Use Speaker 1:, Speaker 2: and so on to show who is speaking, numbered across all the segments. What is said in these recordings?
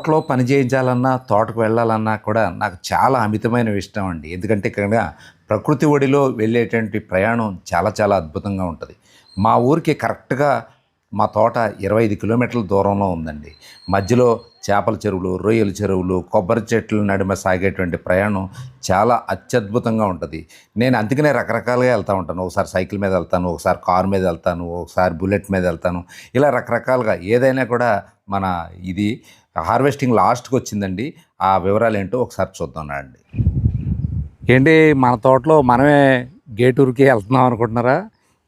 Speaker 1: తోటలో పని చేయించాలన్నా తోటకు వెళ్ళాలన్నా కూడా నాకు చాలా అమితమైన ఇష్టం అండి. ఎందుకంటే ఇక్కడ ప్రకృతి ఒడిలో వెళ్ళేటువంటి ప్రయాణం చాలా చాలా అద్భుతంగా ఉంటుంది. మా ఊరికి కరెక్ట్గా మా తోట ఇరవై ఐదు కిలోమీటర్ల దూరంలో ఉందండి. మధ్యలో చేపల చెరువులు రొయ్యల చెరువులు కొబ్బరి చెట్ల నడుమ సాగేటువంటి ప్రయాణం చాలా అత్యద్భుతంగా ఉంటుంది. నేను అందుకనే రకరకాలుగా వెళ్తూ ఉంటాను. ఒకసారి సైకిల్ మీద వెళ్తాను ఒకసారి కారు మీద వెళ్తాను ఒకసారి బుల్లెట్ మీద వెళ్తాను. ఇలా రకరకాలుగా ఏదైనా కూడా మన ఇది హార్వెస్టింగ్ లాస్ట్కి వచ్చిందండి. ఆ వివరాలు ఏంటో ఒకసారి చూద్దాం అండి ఏంటి మన తోటలో మనమే గేటూరుకి వెళ్తున్నాం అనుకుంటున్నారా?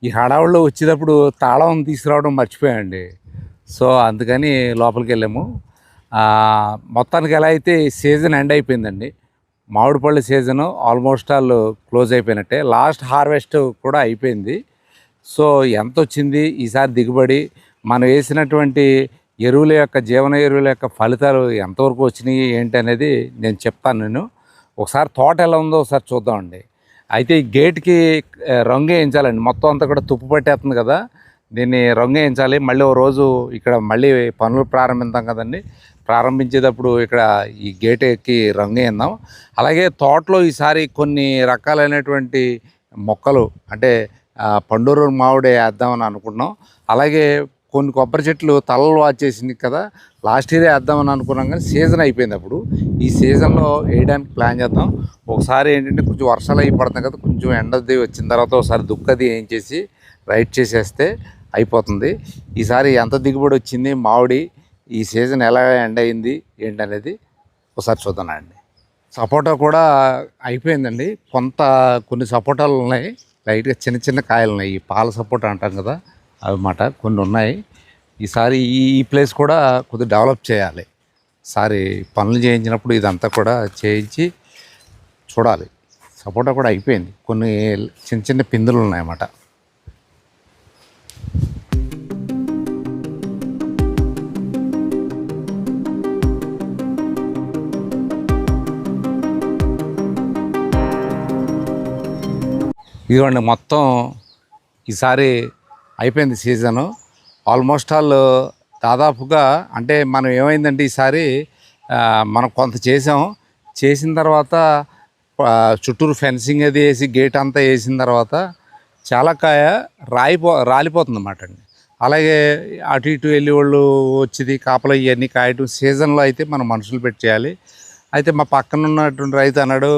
Speaker 1: ఈ హడావుల్లో వచ్చేటప్పుడు తాళం తీసుకురావడం మర్చిపోయాండి సో అందుకని లోపలికి వెళ్ళాము మొత్తానికి ఎలా అయితే సీజన్ ఎండ్ అయిపోయిందండి. మామిడి పళ్ళు సీజన్ ఆల్మోస్ట్ ఆల్ క్లోజ్ అయిపోయినట్టే. లాస్ట్ హార్వెస్ట్ కూడా అయిపోయింది. సో ఎంత వచ్చింది ఈసారి దిగుబడి. మనం వేసినటువంటి ఎరువుల యొక్క జీవన ఎరువుల యొక్క ఫలితాలు ఎంతవరకు వచ్చినాయి ఏంటి అనేది నేను చెప్తాను నేను. ఒకసారి తోట ఎలా ఉందో ఒకసారి చూద్దామండి. అయితే ఈ గేట్కి రంగు వేయించాలండి. మొత్తం అంతా కూడా తుప్పు పట్టేస్తుంది కదా. దీన్ని రంగు వేయించాలి. మళ్ళీ ఓ రోజు ఇక్కడ మళ్ళీ పనులు ప్రారంభిద్దాం కదండి. ప్రారంభించేటప్పుడు ఇక్కడ ఈ గేట్ ఎక్కి రంగు వేద్దాం అలాగే తోటలో ఈసారి కొన్ని రకాలైనటువంటి మొక్కలు అంటే పండూరు మామిడి వేద్దామని అనుకుంటున్నాం అలాగే కొన్ని కొబ్బరి చెట్లు తలలు వాచేసింది కదా లాస్ట్ ఇయర్ వేద్దామని అనుకున్నాం కానీ సీజన్ అయిపోయింది అప్పుడు. ఈ సీజన్లో వేయడానికి ప్లాన్ చేద్దాం. ఒకసారి ఏంటంటే కొంచెం వర్షాలు అయి పడుతుంది కదా కొంచెం ఎండది వచ్చిన తర్వాత ఒకసారి దుక్కది ఏం చేసి రైట్ చేసేస్తే అయిపోతుంది. ఈసారి ఎంత దిగుబడి వచ్చింది మామిడి ఈ సీజన్ ఎలా ఎండ్ అయింది ఏంటనేది ఒకసారి చూద్దానండి సపోటా కూడా అయిపోయిందండి. కొంత కొన్ని సపోటాలు ఉన్నాయి. లైట్గా చిన్న చిన్న కాయలు ఉన్నాయి. ఈ పాల సపోటా అంటాం కదా అవి మాట కొన్ని ఉన్నాయి ఈసారి ఈ ఈ ప్లేస్ కూడా కొద్దిగా డెవలప్ చేయాలి. సారి పనులు చేయించినప్పుడు ఇదంతా కూడా చేయించి చూడాలి. సపోటా కూడా అయిపోయింది. కొన్ని చిన్న చిన్న పిందులు ఉన్నాయన్నమాట. ఇదిగోండి మొత్తం ఈసారి అయిపోయింది సీజను. ఆల్మోస్ట్ ఆల్ దాదాపుగా అంటే మనం ఏమైందంటే ఈసారి మనం కొంత చేసాం. చేసిన తర్వాత చుట్టూరు ఫెన్సింగ్ అది వేసి గేట్ అంతా వేసిన తర్వాత చాలా కాయ రాయిపో రాలిపోతుంది అన్నమాట అండి. అలాగే అటు ఇటు వెళ్ళి వాళ్ళు వచ్చేది కాపలు ఇవన్నీ కాయటం సీజన్లో అయితే మనం మనుషులు పెట్టి చేయాలి అయితే మా పక్కన ఉన్నటువంటి రైతు అన్నాడు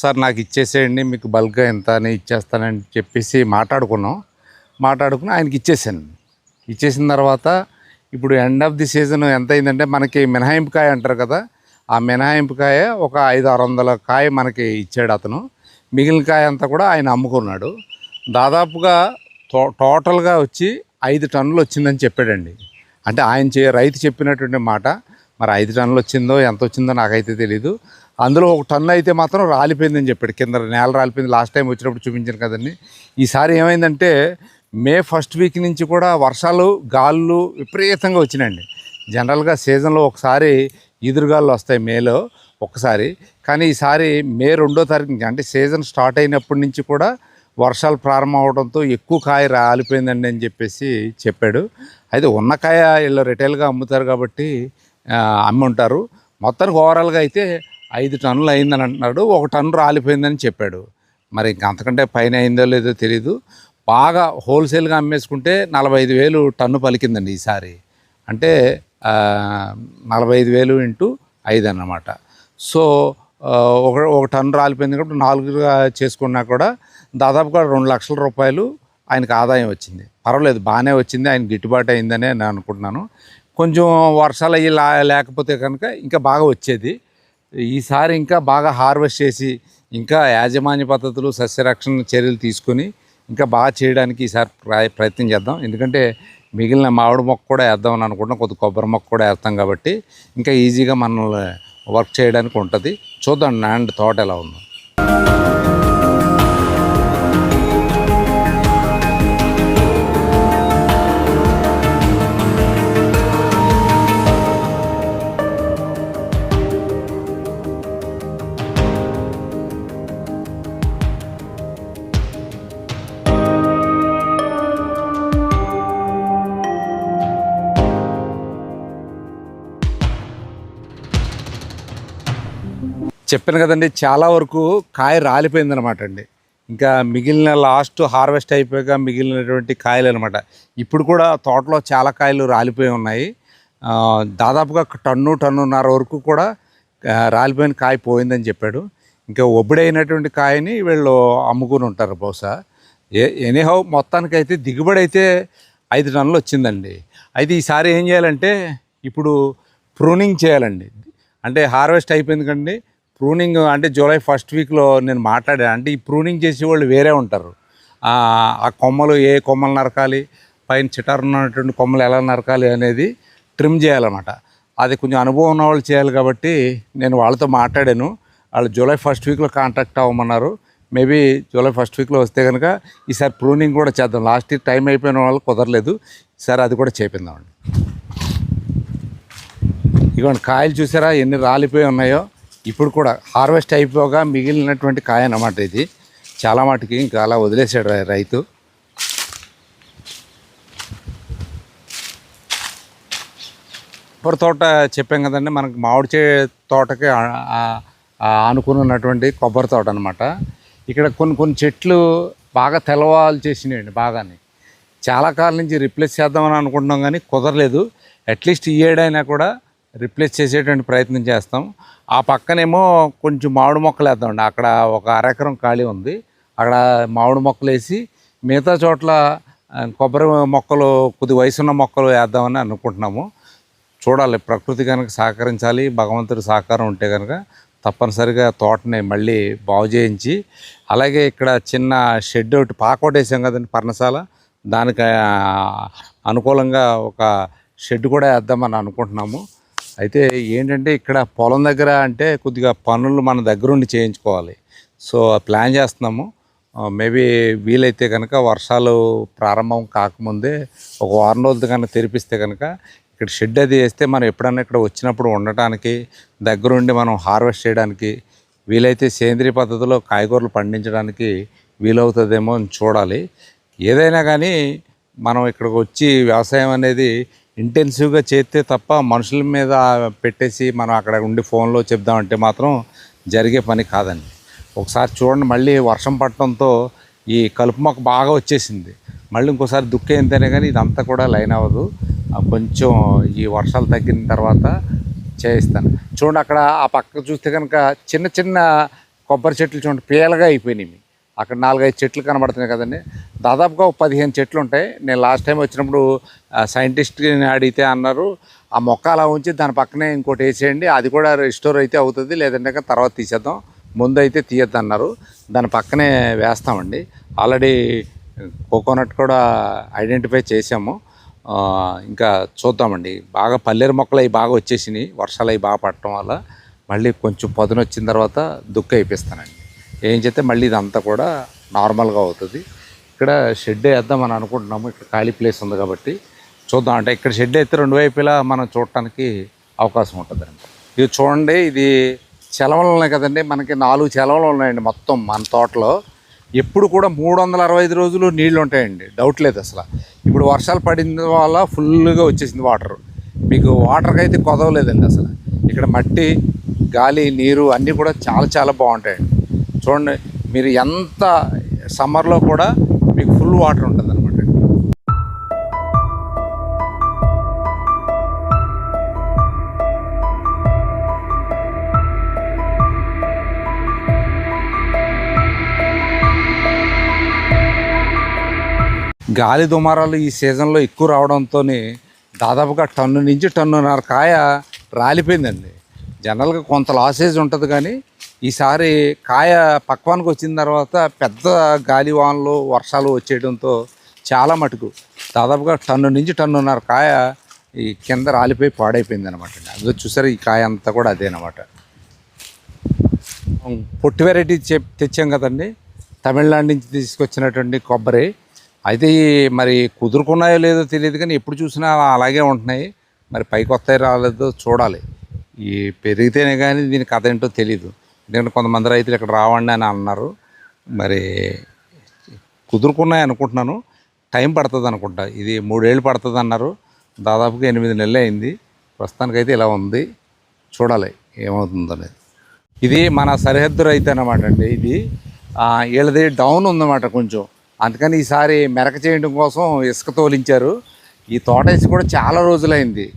Speaker 1: సార్ నాకు ఇచ్చేసేయండి మీకు బల్క్గా ఎంత అని ఇచ్చేస్తానని చెప్పేసి మాట్లాడుకున్నాం. మాట్లాడుకుని ఆయనకి ఇచ్చేసాను ఇచ్చేసిన తర్వాత ఇప్పుడు ఎండ్ ఆఫ్ ది సీజన్ ఎంత అయిందంటే మనకి మినహాయింపుకాయ అంటారు కదా ఆ మినహాయింపుకాయ ఒక ఐదు ఆరు వందల కాయ మనకి ఇచ్చాడు అతను. మిగిలిన కాయ అంతా కూడా ఆయన అమ్ముకున్నాడు. దాదాపుగా టో టోటల్గా వచ్చి ఐదు టన్నులు వచ్చిందని చెప్పాడండి. అంటే ఆయన చే రైతు చెప్పినటువంటి మాట మరి ఐదు టన్నులు వచ్చిందో ఎంత వచ్చిందో నాకైతే తెలియదు అందులో ఒక టన్ను అయితే మాత్రం రాలిపోయిందని చెప్పాడు. కింద నేల రాలిపోయింది. లాస్ట్ టైం వచ్చినప్పుడు చూపించాను కదండి. ఈసారి ఏమైందంటే మే ఫస్ట్ వీక్ నుంచి కూడా వర్షాలు గాళ్ళు విపరీతంగా వచ్చినాయండి. జనరల్గా సీజన్లో ఒకసారి ఈదురుగాలు వస్తాయి మేలో ఒకసారి. కానీ ఈసారి మే రెండో తారీఖు నుంచి అంటే సీజన్ స్టార్ట్ అయినప్పటి నుంచి కూడా వర్షాలు ప్రారంభం అవడంతో ఎక్కువ కాయ రాలిపోయిందండి అని చెప్పేసి చెప్పాడు. అయితే ఉన్న కాయ వీళ్ళు రిటైల్గా అమ్ముతారు కాబట్టి అమ్మి ఉంటారు. మొత్తానికి ఓవరాల్గా అయితే ఐదు టన్నులు అయిందని అంటున్నాడు. ఒక టన్ను రాలిపోయిందని చెప్పాడు. మరి ఇంక అంతకంటే పైన అయిందో లేదో తెలీదు. బాగా హోల్సేల్గా అమ్మేసుకుంటే నలభై ఐదు వేలు టన్ను పలికిందండి ఈసారి. అంటే నలభై ఐదు వేలు ఇంటూ ఐదు అన్నమాట. సో ఒక ఒక టన్ను రాలిపోయింది కాబట్టి నాలుగుగా చేసుకున్నా కూడా దాదాపుగా రెండు లక్షల రూపాయలు ఆయనకు ఆదాయం వచ్చింది. పర్వాలేదు బాగానే వచ్చింది ఆయన గిట్టుబాటు అయిందనే నేను అనుకుంటున్నాను. కొంచెం వర్షాలు అయ్యి లా లేకపోతే కనుక ఇంకా బాగా వచ్చేది. ఈసారి ఇంకా బాగా హార్వెస్ట్ చేసి ఇంకా యాజమాన్య పద్ధతులు సస్యరక్షణ చర్యలు తీసుకొని ఇంకా బాగా చేయడానికి ఈసారి ప్రయత్నం చేద్దాం. ఎందుకంటే మిగిలిన మామిడి మొక్క కూడా వేద్దామని అనుకుంటున్నాం. కొద్ది కొబ్బరి మొక్క కూడా వేస్తాం కాబట్టి ఇంకా ఈజీగా మనల్ని వర్క్ చేయడానికి ఉంటుంది. చూద్దాం నాండ్ తోట ఎలా ఉందో. చెప్పాను కదండి చాలా వరకు కాయ రాలిపోయింది అనమాట అండి. ఇంకా మిగిలిన లాస్ట్ హార్వెస్ట్ అయిపోయాక మిగిలినటువంటి కాయలు అనమాట ఇప్పుడు కూడా తోటలో చాలా కాయలు రాలిపోయి ఉన్నాయి. దాదాపుగా టన్ను టన్నున్నర వరకు కూడా రాలిపోయిన కాయ పోయిందని చెప్పాడు. ఇంకా ఒబ్బడైనటువంటి కాయని వీళ్ళు అమ్ముకుని ఉంటారు బహుశా. ఏ ఎనీహౌ మొత్తానికైతే దిగుబడి అయితే ఐదు టన్నులు వచ్చిందండి. అయితే ఈసారి ఏం చేయాలంటే ఇప్పుడు ప్రూనింగ్ చేయాలండి. అంటే హార్వెస్ట్ అయిపోయింది కండి ప్రూనింగ్ అంటే జూలై ఫస్ట్ వీక్లో నేను మాట్లాడాను. అంటే ఈ ప్రూనింగ్ చేసే వాళ్ళు వేరే ఉంటారు. ఆ ఆ కొమ్మలు ఏ కొమ్మలు నరకాలి పైన చిటారు ఉన్నటువంటి కొమ్మలు ఎలా నరకాలి అనేది ట్రిమ్ చేయాలన్నమాట. అది కొంచెం అనుభవం ఉన్న వాళ్ళు చేయాలి కాబట్టి నేను వాళ్ళతో మాట్లాడాను. వాళ్ళు జూలై ఫస్ట్ వీక్లో కాంటాక్ట్ అవ్వమన్నారు. మేబీ జూలై ఫస్ట్ వీక్లో వస్తే కనుక ఈసారి ప్రూనింగ్ కూడా చేద్దాం. లాస్ట్ ఇయర్ టైం అయిపోయిన వాళ్ళు కుదరలేదు. ఈసారి అది కూడా చేపిందామండి ఇదిగోండి కాయలు చూసారా? ఎన్ని రాలిపోయి ఉన్నాయో? ఇప్పుడు కూడా హార్వెస్ట్ అయిపోగా మిగిలినటువంటి కాయ అన్నమాట ఇది. చాలా మటుకి ఇంకా అలా వదిలేసాడు రైతు. కొబ్బరి తోట చెప్పాం కదండి మనకు మామిడి చే తోటకి అనుకున్నటువంటి కొబ్బరి తోట అనమాట ఇక్కడ కొన్ని కొన్ని చెట్లు బాగా తెలవాలు చేసినాయండి బాగానే. చాలా కాలం నుంచి రిప్లేస్ చేద్దామని అనుకుంటున్నాం కానీ కుదరలేదు. అట్లీస్ట్ ఈ ఏడైనా కూడా రిప్లేస్ చేసేటువంటి ప్రయత్నం చేస్తాం. ఆ పక్కనేమో కొంచెం మామిడి మొక్కలు వేద్దామండి. అక్కడ ఒక అరెకరం ఖాళీ ఉంది. అక్కడ మామిడి మొక్కలు వేసి మిగతా చోట్ల కొబ్బరి మొక్కలు కొద్ది వయసున్న మొక్కలు వేద్దామని అనుకుంటున్నాము. చూడాలి ప్రకృతి కనుక సహకరించాలి భగవంతుడి సహకారం ఉంటే కనుక తప్పనిసరిగా తోటని మళ్ళీ బాగు చేయించి అలాగే ఇక్కడ చిన్న షెడ్ ఒకటి పాకోట్ వేసాం కదండి పర్ణశాల. దానికి అనుకూలంగా ఒక షెడ్ కూడా వేద్దామని అనుకుంటున్నాము. అయితే ఏంటంటే ఇక్కడ పొలం దగ్గర అంటే కొద్దిగా పనులు మన దగ్గరుండి చేయించుకోవాలి. సో ప్లాన్ చేస్తున్నాము. మేబీ వీలైతే కనుక వర్షాలు ప్రారంభం కాకముందే ఒక వారం రోజులు కనుక తెరిపిస్తే కనుక ఇక్కడ షెడ్ అది వేస్తే మనం ఎప్పుడన్నా ఇక్కడ వచ్చినప్పుడు ఉండటానికి దగ్గరుండి మనం హార్వెస్ట్ చేయడానికి వీలైతే సేంద్రియ పద్ధతిలో కాయగూరలు పండించడానికి వీలవుతుందేమో అని చూడాలి. ఏదైనా కానీ మనం ఇక్కడికి వచ్చి వ్యవసాయం అనేది ఇంటెన్సివ్గా చేస్తే తప్ప మనుషుల మీద పెట్టేసి మనం అక్కడ ఉండి ఫోన్లో చెప్దామంటే మాత్రం జరిగే పని కాదండి. ఒకసారి చూడండి మళ్ళీ వర్షం పట్టడంతో ఈ కలుపు మొక్క బాగా వచ్చేసింది. మళ్ళీ ఇంకోసారి దుక్కేంతేనే కానీ ఇదంతా కూడా లైన్ అవ్వదు. కొంచెం ఈ వర్షాలు తగ్గిన తర్వాత చేయిస్తాను. చూడండి అక్కడ ఆ పక్క చూస్తే కనుక చిన్న చిన్న కొబ్బరి చెట్లు చూడండి పీలగా అయిపోయినాయి అక్కడ నాలుగైదు చెట్లు కనబడుతున్నాయి కదండి. దాదాపుగా ఒక పదిహేను చెట్లు ఉంటాయి. నేను లాస్ట్ టైం వచ్చినప్పుడు సైంటిస్ట్ని అడిగితే అన్నారు ఆ మొక్క అలా ఉంచి దాని పక్కనే ఇంకోటి వేసేయండి అది కూడా రిస్టోర్ అయితే అవుతుంది లేదంటే తర్వాత తీసేద్దాం ముందు అయితే తీయద్దు అన్నారు దాని పక్కనే వేస్తామండి. ఆల్రెడీ కోకోనట్ కూడా ఐడెంటిఫై చేసాము. ఇంకా చూద్దామండి. బాగా పల్లెరు మొక్కలు అవి బాగా వచ్చేసినాయి వర్షాలు అవి బాగా పడటం వల్ల మళ్ళీ కొంచెం పదును వచ్చిన తర్వాత దుక్కు అయిపిస్తానండి ఏం చేస్తే మళ్ళీ ఇదంతా కూడా నార్మల్గా అవుతుంది. ఇక్కడ షెడ్ వేద్దామని అనుకుంటున్నాము ఇక్కడ ఖాళీ ప్లేస్ ఉంది కాబట్టి. చూద్దాం. అంటే ఇక్కడ షెడ్ అయితే రెండు వైపులా మనం చూడటానికి అవకాశం ఉంటుంది ఇది చూడండి ఇది చెలవలు ఉన్నాయి కదండి. మనకి నాలుగు చెలవలు ఉన్నాయండి మొత్తం మన తోటలో. ఎప్పుడు కూడా మూడు వందల అరవై ఐదు రోజులు నీళ్ళు ఉంటాయండి. డౌట్ లేదు అసలు. ఇప్పుడు వర్షాలు పడిన వల్ల ఫుల్గా వచ్చేసింది వాటర్. మీకు వాటర్కి అయితే కొదవలేదండి అసలు. ఇక్కడ మట్టి గాలి నీరు అన్నీ కూడా చాలా చాలా బాగుంటాయండి. చూడండి మీరు ఎంత సమ్మర్లో కూడా మీకు ఫుల్ వాటర్ ఉంటుంది. గాలి దుమారాలు ఈ సీజన్లో ఎక్కువ రావడంతో దాదాపుగా టన్ను నుంచి టన్నున్నర కాయ రాలిపోయిందండి. జనరల్గా కొంత లాసేజ్ ఉంటుంది కానీ ఈసారి కాయ పక్వానికి వచ్చిన తర్వాత పెద్ద గాలి వానలు వర్షాలు వచ్చేయడంతో చాలా మటుకు దాదాపుగా టన్ను నుంచి టన్నున్నర కాయ ఈ కింద రాలిపోయి పాడైపోయింది అనమాట అందులో చూసారు ఈ కాయ అంతా కూడా అదేనమాట. పొట్టి వెరైటీ చెప్ తెచ్చాం కదండి. తమిళనాడు నుంచి తీసుకొచ్చినటువంటి కొబ్బరి. అయితే మరి కుదురుకున్నాయో లేదో తెలియదు కానీ ఎప్పుడు చూసినా అలాగే ఉంటున్నాయి. మరి పైకి వస్తాయి రాలేదో చూడాలి. ఈ పెరిగితేనే కానీ దీని కథ ఏంటో తెలియదు ఎందుకంటే కొంతమంది రైతులు ఇక్కడ రావండి అని అన్నారు. మరి కుదురుకున్నాయి అనుకుంటున్నాను టైం పడుతుంది అనుకుంటా. ఇది మూడేళ్ళు పడుతుంది అన్నారు. దాదాపుగా ఎనిమిది నెలలు అయింది. ప్రస్తుతానికైతే ఇలా ఉంది. చూడాలి ఏమవుతుందో అనేది. ఇది మన సరిహద్దు రైతు అన్నమాట అండి. ఇది వీళ్ళది డౌన్ ఉందన్నమాట కొంచెం. అందుకని ఈసారి మెరక చేయడం కోసం ఇసుక తోలించారు. ఈ తోట వేసి కూడా చాలా రోజులైంది.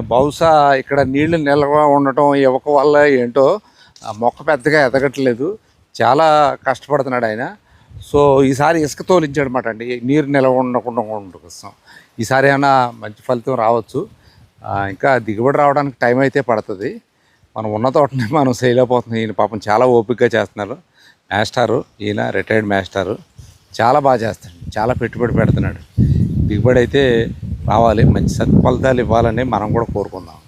Speaker 1: బహుశా ఇక్కడ నీళ్ళు నిల్వ ఉండటం ఇవ్వక వల్ల ఏంటో మొక్క పెద్దగా ఎదగట్లేదు. చాలా కష్టపడుతున్నాడు ఆయన. సో ఈసారి ఇసుక తోలించాడు అనమాట అండి. నీరు నిల్వ ఉండకుండా ఉండడం కోసం. ఈసారి ఏమైనా మంచి ఫలితం రావచ్చు. ఇంకా దిగుబడి రావడానికి టైం అయితే పడుతుంది. మనం ఉన్న తోటనే మనం చేయలేకపోతున్నాం. ఈయన పాపం చాలా ఓపికగా చేస్తున్నారు. మాస్టారు. ఈయన రిటైర్డ్ మాస్టారు. చాలా బాగా చేస్తాడు. చాలా పెట్టుబడి పెడుతున్నాడు. దిగుబడి అయితే రావాలి. మంచి సత్ఫలితాలు ఇవ్వాలని మనం కూడా కోరుకుందాం.